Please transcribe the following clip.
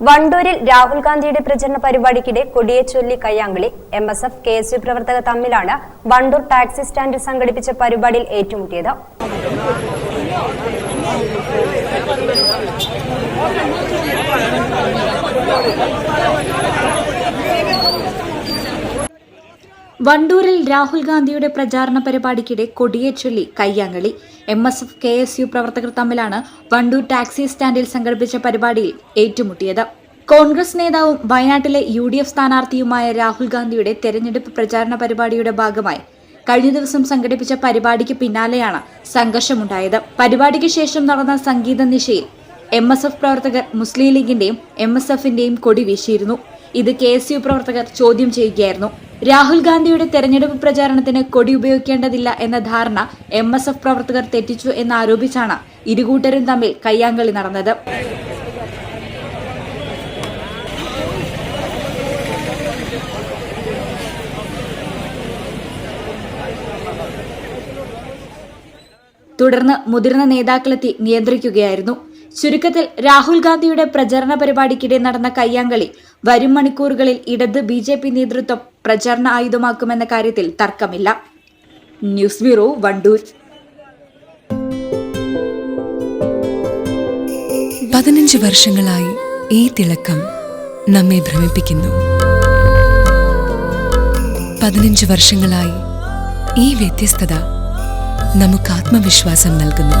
വണ്ടൂരിൽ രാഹുൽ ഗാന്ധിയുടെ പ്രചരണ പരിപാടിക്കിടെ കൊടിയെ ചൊല്ലി കയ്യാങ്കളി M S F K S U പ്രവർത്തകർ തമ്മിലാണ് വണ്ടൂർ ടാക്സി സ്റ്റാൻഡിൽ സംഘടിപ്പിച്ച പരിപാടിയിൽ ഏറ്റുമുട്ടിയത്. വണ്ടൂരിൽ രാഹുൽ ഗാന്ധിയുടെ പ്രചാരണ പരിപാടിക്കിടെ കൊടിയെ ചൊല്ലി കയ്യാങ്കളി. M S F K S U പ്രവർത്തകർ തമ്മിലാണ് വണ്ടൂർ ടാക്സി സ്റ്റാൻഡിൽ സംഘടിപ്പിച്ച പരിപാടിയിൽ ഏറ്റുമുട്ടിയത്. കോൺഗ്രസ് നേതാവും വയനാട്ടിലെ യു ഡി എഫ് സ്ഥാനാർത്ഥിയുമായ രാഹുൽ ഗാന്ധിയുടെ തെരഞ്ഞെടുപ്പ് പ്രചാരണ പരിപാടിയുടെ ഭാഗമായി കഴിഞ്ഞ ദിവസം സംഘടിപ്പിച്ച പരിപാടിക്ക് പിന്നാലെയാണ് സംഘർഷമുണ്ടായത്. പരിപാടിക്ക് ശേഷം നടന്ന സംഗീത നിശയിൽ എം എസ് എഫ് പ്രവർത്തകർ മുസ്ലിം ലീഗിന്റെയും എം എസ് എഫിന്റെയും കൊടി വീശിയിരുന്നു. ഇത് കെ എസ് യു പ്രവർത്തകർ ചോദ്യം ചെയ്യുകയായിരുന്നു. രാഹുൽ ഗാന്ധിയുടെ തെരഞ്ഞെടുപ്പ് പ്രചാരണത്തിന് കൊടി ഉപയോഗിക്കേണ്ടതില്ല എന്ന ധാരണ എം എസ് എഫ് പ്രവർത്തകർ തെറ്റിച്ചു എന്നാരോപിച്ചാണ് ഇരുകൂട്ടരും തമ്മിൽ കയ്യാങ്കളി നടന്നത്. തുടർന്ന് മുതിർന്ന നേതാക്കളെത്തി നിയന്ത്രിക്കുകയായിരുന്നു. ചുരുക്കത്തിൽ രാഹുൽ ഗാന്ധിയുടെ പ്രചരണ പരിപാടിക്കിടെ നടന്ന കയ്യാങ്കളി വരും മണിക്കൂറുകളിൽ ഇടത് ബി ജെ പി നേതൃത്വം പ്രചരണ ആയുധമാക്കുമെന്ന കാര്യത്തിൽ തർക്കമില്ല. News bureau Wandoor. പതിനഞ്ച് വർഷങ്ങളായി ഈ തിളക്കം നമ്മെ ഭ്രമിപ്പിക്കുന്നു. പതിനഞ്ച് വർഷങ്ങളായി ഈ വ്യത്യസ്തത നമുക്ക് ആത്മവിശ്വാസം നൽകുന്നു.